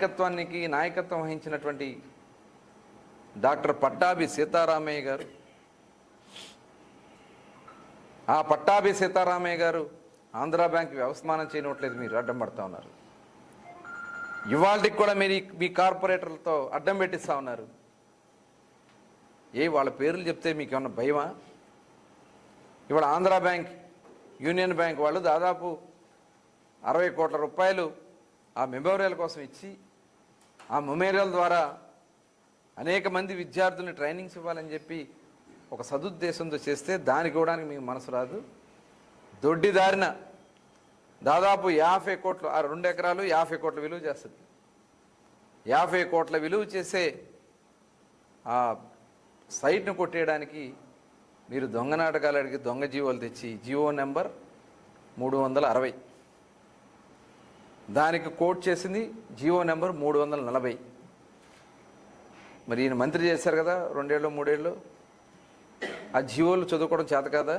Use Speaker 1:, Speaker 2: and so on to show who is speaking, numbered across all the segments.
Speaker 1: నాయకత్వానికి నాయకత్వం వహించినటువంటి డాక్టర్ పట్టాభి సీతారామయ్య గారు. ఆ పట్టాభి సీతారామయ్య గారు ఆంధ్రా బ్యాంక్ వ్యవస్థానం చేయనట్లేదు మీరు అడ్డం పడతా ఉన్నారు. ఇవాళకి కూడా మీరు మీ కార్పొరేటర్లతో అడ్డం పెట్టిస్తా ఉన్నారు. ఏ వాళ్ళ పేర్లు చెప్తే మీకు ఏమన్నా భయమా? ఇవాళ ఆంధ్రా బ్యాంక్ యూనియన్ బ్యాంక్ వాళ్ళు దాదాపు అరవై కోట్ల రూపాయలు ఆ మెమోరియల్ కోసం ఇచ్చి ఆ మెమోరియల్ ద్వారా అనేక మంది విద్యార్థులను ట్రైనింగ్స్ ఇవ్వాలని చెప్పి ఒక సదుద్దేశంతో చేస్తే దానికి ఇవ్వడానికి మీకు మనసు రాదు. దొడ్డిదారిన దాదాపు యాభై కోట్లు ఆ రెండు ఎకరాలు యాభై కోట్ల విలువ చేస్తుంది. యాభై కోట్ల విలువ చేసే ఆ సైట్ను కొట్టేయడానికి మీరు దొంగ నాటకాలు అడిగి దొంగ జీవోలు తెచ్చి జీవో నెంబర్ మూడు వందల అరవై. దానికి కోట్ చేసింది జియో నెంబర్ మూడు వందల నలభై. మరి ఈయన మంత్రి చేశారు కదా రెండేళ్ళు మూడేళ్ళు. ఆ జియోలు చదువుకోవడం చేత కదా?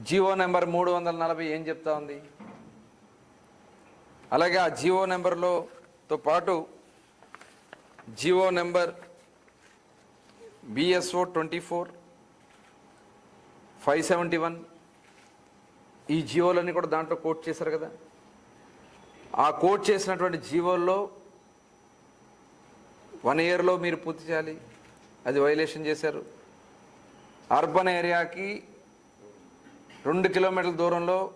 Speaker 1: జియో నెంబర్ మూడు వందల నలభై ఏం చెప్తా ఉంది? అలాగే ఆ జియో నెంబర్లోతో పాటు Jio number BSO twenty four five seventy one ఈ జియోలన్నీ కూడా దాంట్లో కోట్ చేశారు కదా. ఆ కోట్ చేసినటువంటి జీవోల్లో వన్ ఇయర్లో మీరు పూర్తి చేయాలి. అది వైలేషన్ చేశారు. అర్బన్ ఏరియాకి రెండు కిలోమీటర్ల దూరంలో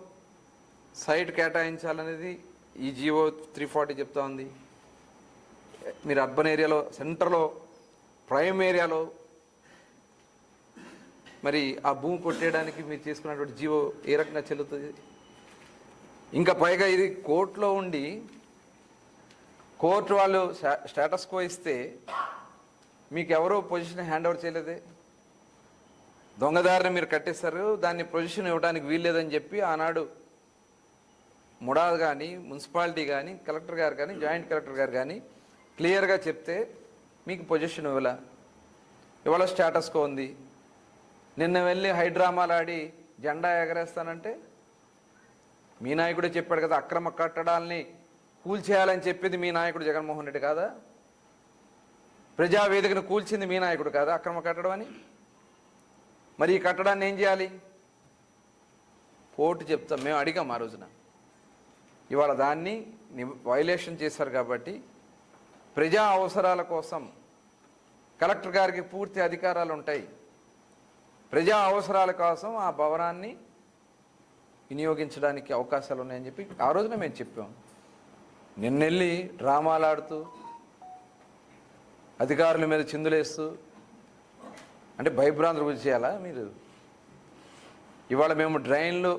Speaker 1: సైట్ కేటాయించాలనేది ఈ జీవో త్రీ ఫార్టీ చెప్తా ఉంది. మీరు అర్బన్ ఏరియాలో సెంటర్లో ప్రైమ్ ఏరియాలో మరి ఆ భూమి కొట్టేయడానికి మీరు తీసుకున్నటువంటి జీవో ఏ రకంగా చెల్లుతుంది? ఇంకా పైగా ఇది కోర్టులో ఉండి కోర్టు వాళ్ళు స్టేటస్ కో ఇస్తే మీకు ఎవరో పొజిషన్ హ్యాండ్ ఓవర్ చేయలేదే. దొంగదారిని మీరు కట్టేస్తారు దాన్ని పొజిషన్ ఇవ్వడానికి వీల్లేదని చెప్పి ఆనాడు ముడాల్ కానీ మున్సిపాలిటీ కానీ కలెక్టర్ గారు కానీ జాయింట్ కలెక్టర్ గారు కానీ క్లియర్గా చెప్తే మీకు పొజిషన్ ఇవ్వాల. ఇవాళ స్టేటస్ కో ఉంది. నిన్న వెళ్ళి హైడ్రామాలు ఆడి జెండా ఎగరేస్తానంటే మీ నాయకుడే చెప్పాడు కదా అక్రమ కట్టడాల్ని కూల్చేయాలని చెప్పింది మీ నాయకుడు జగన్మోహన్ రెడ్డి కాదా? ప్రజావేదికను కూల్చింది మీ నాయకుడు కాదా అక్రమ కట్టడం అని? మరి ఈ కట్టడాన్ని ఏం చేయాలి? కోర్టు చెప్తాం మేము అడిగాం ఆ రోజున. ఇవాళ దాన్ని వైలేషన్ చేశారు కాబట్టి ప్రజా అవసరాల కోసం కలెక్టర్ గారికి పూర్తి అధికారాలు ఉంటాయి ప్రజా అవసరాల కోసం ఆ భవనాన్ని వినియోగించడానికి అవకాశాలు ఉన్నాయని చెప్పి ఆ రోజున మేము చెప్పాం. నిన్నెళ్ళి డ్రామాలు ఆడుతూ అధికారుల మీద చిందులేస్తూ అంటే భయభ్రాంతులు గురి చేయాలా మీరు? ఇవాళ మేము డ్రైన్లు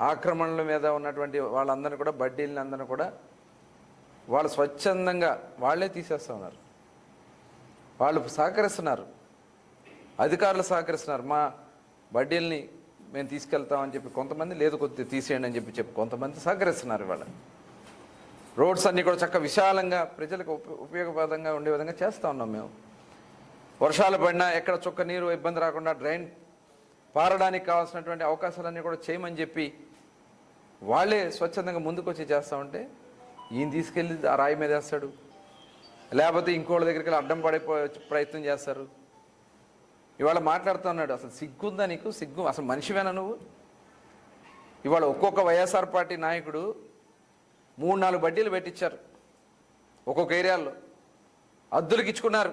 Speaker 1: ఆక్రమణల మీద ఉన్నటువంటి వాళ్ళందరినీ కూడా బడ్డీలని అందరినీ కూడా వాళ్ళు స్వచ్ఛందంగా వాళ్ళే తీసేస్తున్నారు వాళ్ళు సహకరిస్తున్నారు. అధికారులు సహకరిస్తున్నారు. మా బడ్డీల్ని మేము తీసుకెళ్తామని చెప్పి కొంతమంది లేదు కొద్దిగా తీసేయండి అని చెప్పి చెప్పి కొంతమంది సహకరిస్తున్నారు ఇవాళ. రోడ్స్ అన్నీ కూడా చక్కగా విశాలంగా ప్రజలకు ఉప- ఉండే విధంగా చేస్తూ ఉన్నాం మేము. వర్షాలు పడినా ఎక్కడ చుక్క నీరు ఇబ్బంది రాకుండా డ్రైన్ పారడానికి కావాల్సినటువంటి అవకాశాలన్నీ కూడా చేయమని చెప్పి వాళ్ళే స్వచ్ఛందంగా ముందుకు వచ్చి చేస్తూ ఉంటే ఈయన తీసుకెళ్ళి ఆ రాయి మీద వేస్తాడు. లేకపోతే ఇంకోళ్ళ దగ్గరికి వెళ్ళి అడ్డం పడే ప్రయత్నం చేస్తారు. ఇవాళ మాట్లాడుతూ ఉన్నాడు అసలు సిగ్గుందా నీకు? సిగ్గు అసలు మనిషివేనా నువ్వు? ఇవాళ ఒక్కొక్క వైఎస్ఆర్ పార్టీ నాయకుడు మూడు నాలుగు బడ్డీలు పెట్టించారు ఒక్కొక్క ఏరియాల్లో అద్దులకి ఇచ్చుకున్నారు.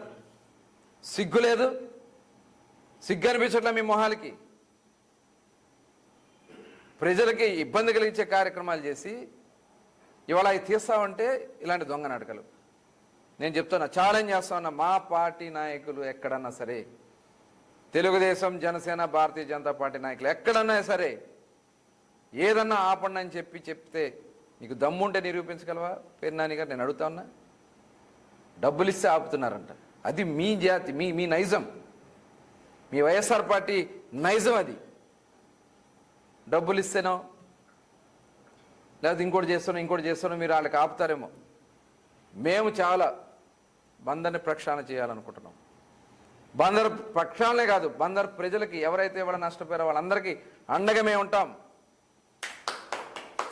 Speaker 1: సిగ్గు లేదు. సిగ్గు అనిపించట్లే మీ మొహాలకి? ప్రజలకి ఇబ్బంది కలిగించే కార్యక్రమాలు చేసి ఇవాళ అవి తీస్తామంటే ఇలాంటి దొంగ నాటకాలు. నేను చెప్తున్నా ఛాలెంజ్ చేస్తా ఉన్నా మా పార్టీ నాయకులు ఎక్కడన్నా సరే తెలుగుదేశం జనసేన భారతీయ జనతా పార్టీ నాయకులు ఎక్కడన్నా సరే ఏదన్నా ఆపండి అని చెప్పి చెప్తే నీకు దమ్ముంటే నిరూపించగలవా? పెరినాని గారు నేను అడుగుతా ఉన్నా. డబ్బులు ఇస్తే ఆపుతున్నారంట. అది మీ జాతి మీ మీ నైజం. మీ వైఎస్ఆర్ పార్టీ నైజం అది. డబ్బులు ఇస్తేనో లేకపోతే ఇంకోటి చేస్తాను ఇంకోటి చేస్తాను మీరు వాళ్ళకి ఆపుతారేమో. మేము చాలా బందర్ని ప్రక్షాళన చేయాలనుకుంటున్నాం. బందర్ పక్షాలనే కాదు బందర్ ప్రజలకి ఎవరైతే వాళ్ళ నష్టపోయారో వాళ్ళందరికీ అండగా మేము ఉంటాం.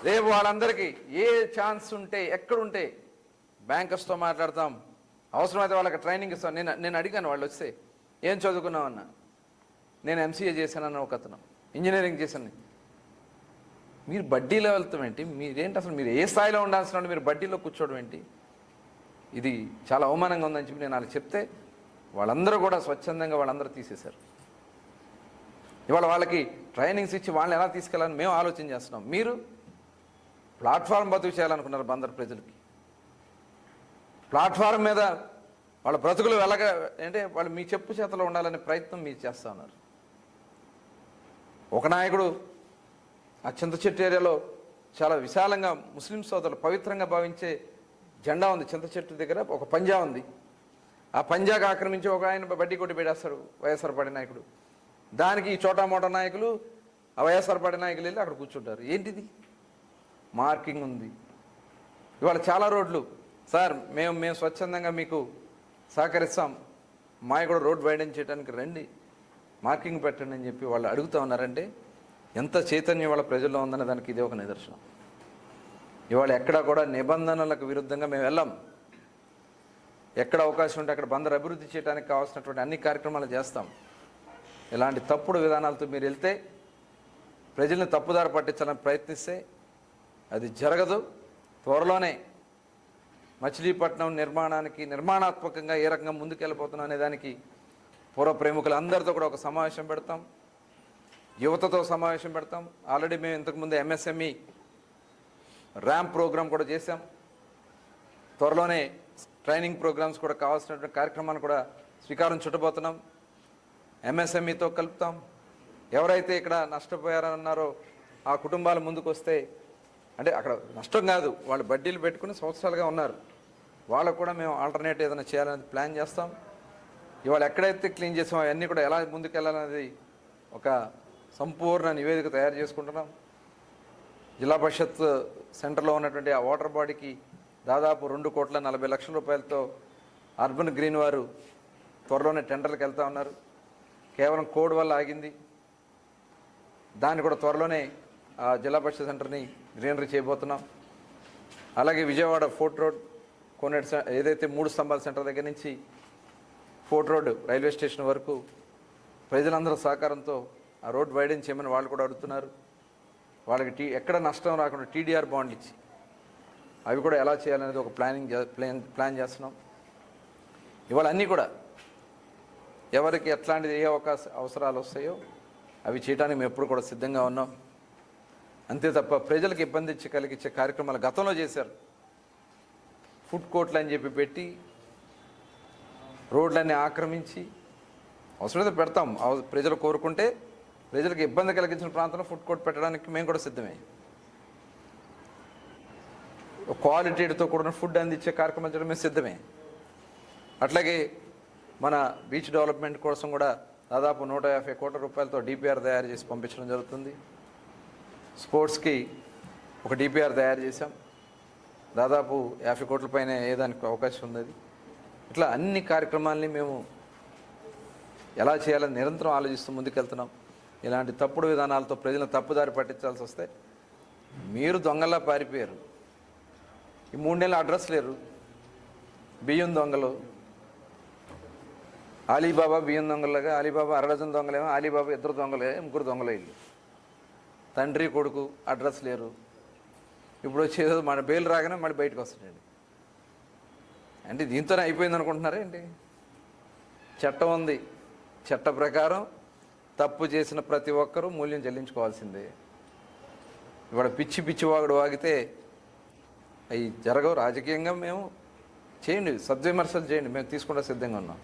Speaker 1: రేపు వాళ్ళందరికీ ఏ ఛాన్స్ ఉంటే ఎక్కడుంటే బ్యాంకర్స్తో మాట్లాడతాం. అవసరమైతే వాళ్ళకి ట్రైనింగ్ ఇస్తాం. నేను నేను అడిగాను వాళ్ళు వస్తే ఏం చదువుకున్నామన్నా నేను ఎంసీఏ చేశానన్న ఒక అతను ఇంజనీరింగ్ చేశాను. మీరు బడ్డీలో వెళ్తాం ఏంటి? మీరేంటి అసలు మీరు ఏ స్థాయిలో ఉండాల్సిన మీరు బడ్డీలో కూర్చోవడం ఏంటి? ఇది చాలా అవమానంగా ఉందని చెప్పి నేను వాళ్ళకి చెప్తే వాళ్ళందరూ కూడా స్వచ్ఛందంగా వాళ్ళందరూ తీసేశారు. ఇవాళ వాళ్ళకి ట్రైనింగ్స్ ఇచ్చి వాళ్ళని ఎలా తీసుకెళ్ళాలని మేము ఆలోచన చేస్తున్నాం. మీరు ప్లాట్ఫామ్ బతుకు చేయాలనుకున్నారు బందర్ ప్రజలకి. ప్లాట్ఫారం మీద వాళ్ళ బ్రతుకులు వెళ్ళగా అంటే వాళ్ళు మీ చెప్పు చేతలో ఉండాలనే ప్రయత్నం మీరు చేస్తూ ఉన్నారు. ఒక నాయకుడు ఆ చింత చెట్టు ఏరియాలో చాలా విశాలంగా ముస్లిం సోదరులు పవిత్రంగా భావించే జెండా ఉంది. చింత చెట్టు దగ్గర ఒక పంజా ఉంది. ఆ పంజాకి ఆక్రమించి ఒక ఆయన బడ్డీ కొట్టి పెట్టేస్తాడు వైఎస్ఆర్ పార్టీ నాయకుడు. దానికి ఈ చోటా మోటా నాయకులు ఆ వైఎస్ఆర్ పార్టీ నాయకులు వెళ్ళి అక్కడ కూర్చుంటారు. ఏంటిది? మార్కింగ్ ఉంది. ఇవాళ చాలా రోడ్లు. సార్ మేము మేము స్వచ్ఛందంగా మీకు సహకరిస్తాం. మాయ కూడా రోడ్ వైడెన్ చేయడానికి రండి. మార్కింగ్ పెట్టండి అని చెప్పి వాళ్ళు అడుగుతూ ఉన్నారంటే ఎంత చైతన్యం వాళ్ళ ప్రజల్లో ఉందనే దానికి ఇదే ఒక నిదర్శనం. ఇవాళ ఎక్కడా కూడా నిబంధనలకు విరుద్ధంగా మేము వెళ్ళాం. ఎక్కడ అవకాశం ఉంటే అక్కడ బందరు అభివృద్ధి చేయడానికి కావాల్సినటువంటి అన్ని కార్యక్రమాలు చేస్తాం. ఇలాంటి తప్పుడు విధానాలతో మీరు వెళ్తే ప్రజల్ని తప్పుదారి పట్టించాలని ప్రయత్నిస్తే అది జరగదు. త్వరలోనే మచిలీపట్నం నిర్మాణానికి నిర్మాణాత్మకంగా ఏ రకంగా ముందుకెళ్ళిపోతున్నాం అనే దానికి పూర్వ ప్రేమికులు అందరితో కూడా ఒక సమావేశం పెడతాం. యువతతో సమావేశం పెడతాం. ఆల్రెడీ మేము ఇంతకుముందు ఎంఎస్ఎంఈ ర్యాంప్ ప్రోగ్రాం కూడా చేశాం. త్వరలోనే ట్రైనింగ్ ప్రోగ్రామ్స్ కూడా కావాల్సినటువంటి కార్యక్రమాన్ని కూడా శ్రీకారం చుట్టబోతున్నాం. ఎంఎస్ఎంఈతో కలుపుతాం. ఎవరైతే ఇక్కడ నష్టపోయారన్నారో ఆ కుటుంబాలు ముందుకు వస్తే అంటే అక్కడ నష్టం కాదు వాళ్ళు బడ్డీలు పెట్టుకుని సంవత్సరాలుగా ఉన్నారు. వాళ్ళకు కూడా మేము ఆల్టర్నేట్ ఏదైనా చేయాలని ప్లాన్ చేస్తాం. ఇవాళ ఎక్కడైతే క్లీన్ చేసామో అవన్నీ కూడా ఎలా ముందుకెళ్ళాలనేది ఒక సంపూర్ణ నివేదిక తయారు చేసుకుంటున్నాం. జిల్లా పరిషత్ సెంటర్లో ఉన్నటువంటి ఆ వాటర్ బాడీకి దాదాపు రెండు కోట్ల నలభై లక్షల రూపాయలతో అర్బన్ గ్రీన్ వారు త్వరలోనే టెండర్లకు వెళ్తా ఉన్నారు. కేవలం కోడ్ వల్ల ఆగింది. దాన్ని కూడా త్వరలోనే ఆ జిల్లా పరిషత్ సెంటర్ని గ్రీనరీ చేయబోతున్నాం. అలాగే విజయవాడ ఫోర్ట్ రోడ్ కోనేటి ఏదైతే మూడు స్తంభాల సెంటర్ దగ్గర నుంచి ఫోర్ట్ రోడ్ రైల్వే స్టేషన్ వరకు ప్రజలందరూ సహకారంతో ఆ రోడ్ వైడెన్ చేయమని వాళ్ళు కూడా అడుగుతున్నారు. వాళ్ళకి టీ ఎక్కడ నష్టం రాకుండా టీడీఆర్ బాండ్లు ఇచ్చి అవి కూడా ఎలా చేయాలనేది ఒక ప్లానింగ్ చే- ప్లాన్ ప్లాన్ చేస్తున్నాం. ఇవాళ అన్నీ కూడా ఎవరికి ఎట్లాంటిది ఏ అవకాశ అవసరాలు వస్తాయో అవి చేయడానికి మేము ఎప్పుడు కూడా సిద్ధంగా ఉన్నాం. అంతే తప్ప ప్రజలకు ఇబ్బంది ఇచ్చి కలిగించే కార్యక్రమాలు గతంలో చేశారు. ఫుడ్ కోర్ట్లు అని చెప్పి పెట్టి రోడ్లన్నీ ఆక్రమించి అవసరమైతే పెడతాం. అవ- ప్రజలు కోరుకుంటే ప్రజలకు ఇబ్బంది కలిగించిన ప్రాంతంలో ఫుడ్ కోర్ట్ పెట్టడానికి మేము కూడా సిద్ధమే క్వాలిటీతో కూడిన ఫుడ్ అందించే కార్యక్రమం చేయడం మేము సిద్ధమే. అట్లాగే మన బీచ్ డెవలప్మెంట్ కోసం కూడా దాదాపు నూట యాభై కోట్ల రూపాయలతో డిపిఆర్ తయారు చేసి పంపించడం జరుగుతుంది. స్పోర్ట్స్కి ఒక డిపిఆర్ తయారు చేశాం. దాదాపు యాభై కోట్ల పైన ఏదానికి అవకాశం ఉంది అది ఇట్లా అన్ని కార్యక్రమాల్ని మేము ఎలా చేయాలని నిరంతరం ఆలోచిస్తూ ముందుకెళ్తున్నాం. ఇలాంటి తప్పుడు విధానాలతో ప్రజలను తప్పుదారి పట్టించాల్సి వస్తే మీరు దొంగల్లా పారిపోయారు. ఈ మూడు నెలలు అడ్రస్ లేరు. బియ్యం దొంగలు. అలీబాబా బియ్యం దొంగలుగా అలీబాబా అరడజన్ దొంగలేమో అలీబాబా ఇద్దరు దొంగలే ముగ్గురు దొంగలు ఇల్లు తండ్రి కొడుకు అడ్రస్ లేరు. ఇప్పుడు వచ్చేదో మన బెయిల్ రాగానే మళ్ళీ బయటకు వస్తాడండి అంటే దీంతోనే అయిపోయింది అనుకుంటున్నారా ఏంటి? చట్టం ఉంది. చట్ట ప్రకారం తప్పు చేసిన ప్రతి ఒక్కరూ మూల్యం చెల్లించుకోవాల్సిందే. ఇవాళ పిచ్చి పిచ్చి వాగుడు వాగితే అవి జరగవు. రాజకీయంగా మేము చేయండి సద్విమర్శలు చేయండి. మేము తీసుకుంటే సిద్ధంగా ఉన్నాం.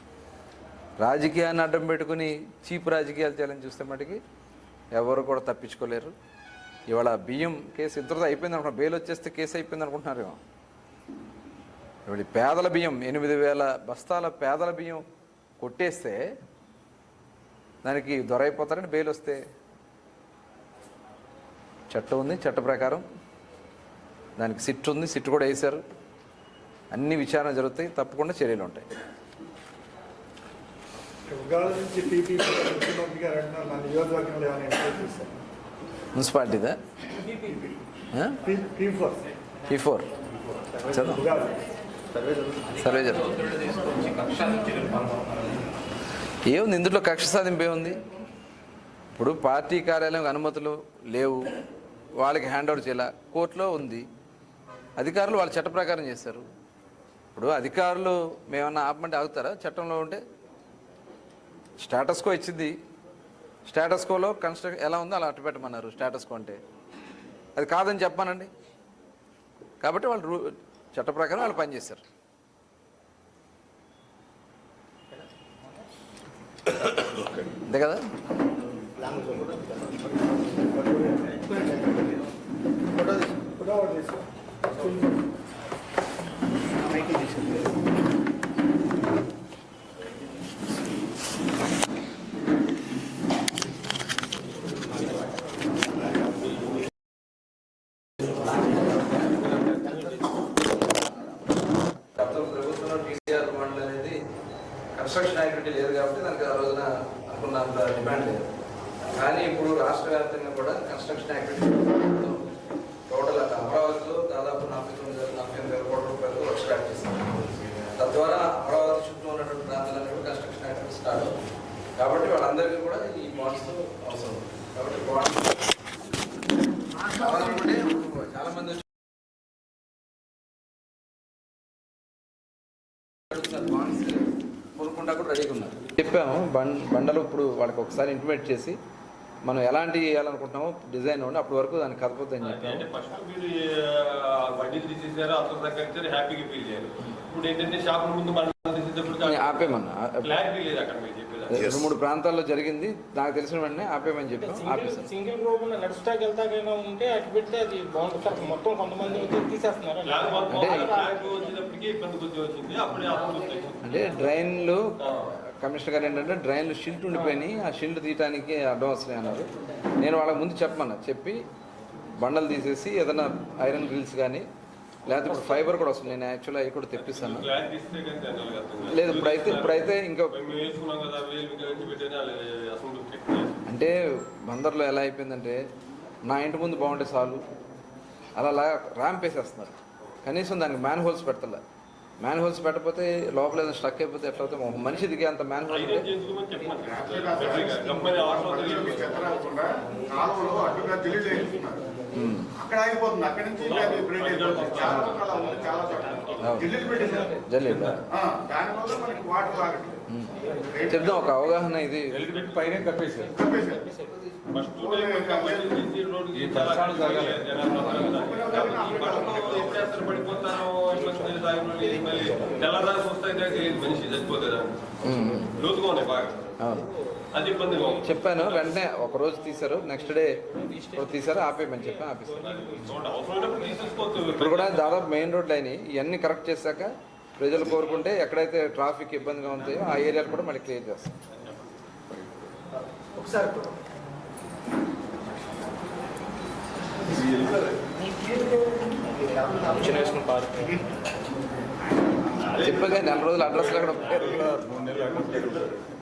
Speaker 1: రాజకీయాన్ని అడ్డం పెట్టుకుని చీప్ రాజకీయాలు చేయాలని చూస్తే మటుకి ఎవరు కూడా తప్పించుకోలేరు. ఇవాళ బియ్యం కేసు ఇద్దరితో అయిపోయింది అనుకుంటున్నారు బెయిల్ వచ్చేస్తే కేసు అయిపోయింది అనుకుంటున్నారేమో. ఇవాళ పేదల బియ్యం ఎనిమిది వేల బస్తాల పేదల బియ్యం కొట్టేస్తే దానికి దొరైపోతారని బెయిల్ వస్తే చట్టం ఉంది చట్ట ప్రకారం దానికి సిట్ ఉంది సిట్ కూడా వేశారు. అన్ని విచారణ జరుగుతాయి తప్పకుండా చర్యలు ఉంటాయి. మున్సిపాలిటీదా?
Speaker 2: P four.
Speaker 1: సర్వే జరుగుతుంది ఏముంది ఇందులో కక్ష సాధింపు ఏముంది? ఇప్పుడు పార్టీ కార్యాలయం అనుమతులు లేవు వాళ్ళకి హ్యాండ్ ఓవర్ చేయాల? కోర్టులో ఉంది. అధికారులు వాళ్ళ చట్ట ప్రకారం చేస్తారు. ఇప్పుడు అధికారులు మేమన్నా ఆపమంటే ఆగుతారా చట్టంలో ఉంటే? స్టేటస్ కో ఇచ్చింది. స్టేటస్ కోలో కన్స్ట్రక్షన్ ఎలా ఉందో అలా అట్టు పెట్టమన్నారు స్టేటస్ కో అంటే. అది కాదని చెప్పానండి కాబట్టి వాళ్ళు రూ చట్ట ప్రకారం వాళ్ళు పనిచేస్తారు అంతే కదా?
Speaker 2: Photo
Speaker 1: Obrigado. కూడా రెడీగా ఉన్నారు. చెప్పాము బండ్ బండలు ఇప్పుడు వాళ్ళకి ఒకసారి ఇంటిమేట్ చేసి మనం ఎలాంటి వేయాలనుకుంటున్నామో డిజైన్ ఉండి అప్పటి వరకు దాన్ని చెప్పాము.
Speaker 3: హ్యాపీగా ఫీల్ చేయారు ఇప్పుడు ఏంటంటే షాపుల ముందు
Speaker 1: ఆపేమన్నా రెండు మూడు ప్రాంతాల్లో జరిగింది. నాకు తెలిసిన వెంటనే ఆపేమని చెప్పాం. ఆపేసాం
Speaker 4: సింగిల్ రోడ్ నడుస్తాకి వెళ్తాకైనా ఉంటే అటు పెడితే అది బాగుంటుంది. సార్ మొత్తం కొంతమంది తీసేస్తున్నారు?
Speaker 1: అంటే డ్రైన్లు కమిషనర్ గారు ఏంటంటే డ్రైన్లు షిల్ట్ ఉండిపోయినాయి. ఆ షిల్ట్ తీయడానికి అడ్డం వస్తున్నాయి అన్నారు. నేను వాళ్ళకి ముందు చెప్పమన్నా. చెప్పి బండలు తీసేసి ఏదైనా ఐరన్ గ్రిల్స్ కానీ లేకపోతే ఇప్పుడు ఫైబర్ కూడా వస్తుంది. నేను యాక్చువల్గా అవి కూడా తెప్పిస్తాను. లేదు ఇప్పుడైతే ఇప్పుడైతే ఇంకా. అంటే బందర్లో ఎలా అయిపోయిందంటే నా ఇంటి ముందు బాగుంటే చాలు. అలా లా ర్యాంప్ వేసేస్తున్నారు. కనీసం దానికి మ్యాన్ హోల్స్ పెట్టాల? మ్యాన్ హోల్స్ పెట్టకపోతే లోపల ఏదైనా స్టక్ అయిపోతే ఎట్లా అవుతాయి? ఒక మనిషి దిగే అంత మ్యాన్ హోల్
Speaker 2: అక్కడ ఆగిపోతుంది. అక్కడి నుంచి అది బ్రేక్ అయిపోతుంది. చాలా చోట్ల అలా ఉంది. చాలా చోట్ల జిల్లులు పెట్టేశారు
Speaker 1: జల్లేదా
Speaker 2: ఆ, దానివల్ల మనకి వాటర్ రాగట్లేదు
Speaker 1: చెప్దాం ఒక అవగాహన ఇది.
Speaker 5: పైన
Speaker 3: తెల్లదారి మనిషి చచ్చిపోతుంది లోతుగా ఉన్నాయి బాగా.
Speaker 1: అవును.
Speaker 3: అది ఇబ్బందిగా ఉంది
Speaker 1: చెప్పాను వెంటనే ఒక రోజు తీశారు నెక్స్ట్ డే తీశారు ఆపేయమని చెప్పి
Speaker 3: తీసేసుకోవచ్చు.
Speaker 1: ఇప్పుడు కూడా దాదాపు మెయిన్ రోడ్లు అయినాయి. ఇవన్నీ కరెక్ట్ చేశాక ప్రజలు కోరుకుంటే ఎక్కడైతే ట్రాఫిక్ ఇబ్బందిగా ఉంటాయో ఆ ఏరియాలు కూడా మళ్ళీ క్లియర్ చేస్తాం.
Speaker 2: ఒకసారి.
Speaker 1: చెప్పగా నెల రోజులు అడ్రస్ అక్కడ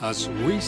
Speaker 5: As we